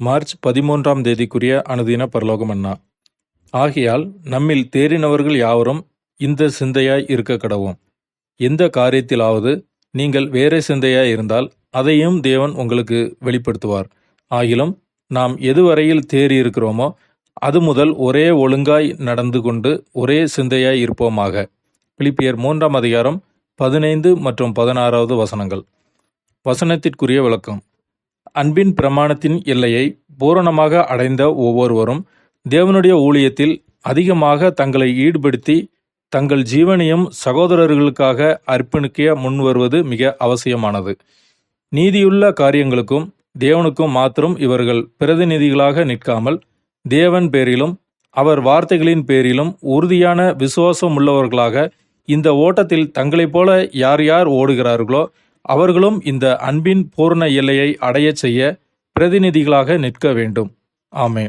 March பதிமூன்றாம் தேதிக்குரிய அனுதின பரலோகம் அண்ணா. ஆகையால் நம்மில் தேறினவர்கள் யாவரும் இந்த சிந்தையாய் இருக்க கடவும் எந்த காரியத்திலாவது நீங்கள் வேறே சிந்தையாய் இருந்தால் அதையும் தேவன் உங்களுக்கு வெளிப்படுத்துவார். ஆகிலும் நாம் எதுவரையில் தேறி இருக்கிறோமோ அது முதல் ஒரே ஒழுங்காய் நடந்து கொண்டு ஒரே சிந்தையாய் இருப்போமாக. பிலிப்பியர் மூன்றாம் அதிகாரம் பதினைந்து மற்றும் பதினாறாவது வசனங்கள். வசனத்திற்குரிய விளக்கம். அன்பின் பிரமாணத்தின் எல்லையை பூரணமாக அடைந்த ஒவ்வொருவரும் தேவனுடைய ஊழியத்தில் அதிகமாக தங்களை ஈடுபடுத்தி தங்கள் ஜீவனையும் சகோதரர்களுக்காக அர்ப்பணிக்க முன்வருவது மிக அவசியமானது. நீதியுள்ள காரியங்களுக்கும் தேவனுக்கும் மாத்திரம் இவர்கள் பிரதிநிதிகளாக நிற்காமல் தேவன் பேரிலும் அவர் வார்த்தைகளின் பேரிலும் உறுதியான விசுவாசம் உள்ளவர்களாக இந்த ஓட்டத்தில் தங்களைப் போல யார் யார் ஓடுகிறார்களோ அவர்களும் இந்த அன்பின் பூர்ண எல்லையை அடையச் செய்ய பிரதிநிதிகளாக நிற்க வேண்டும். ஆமே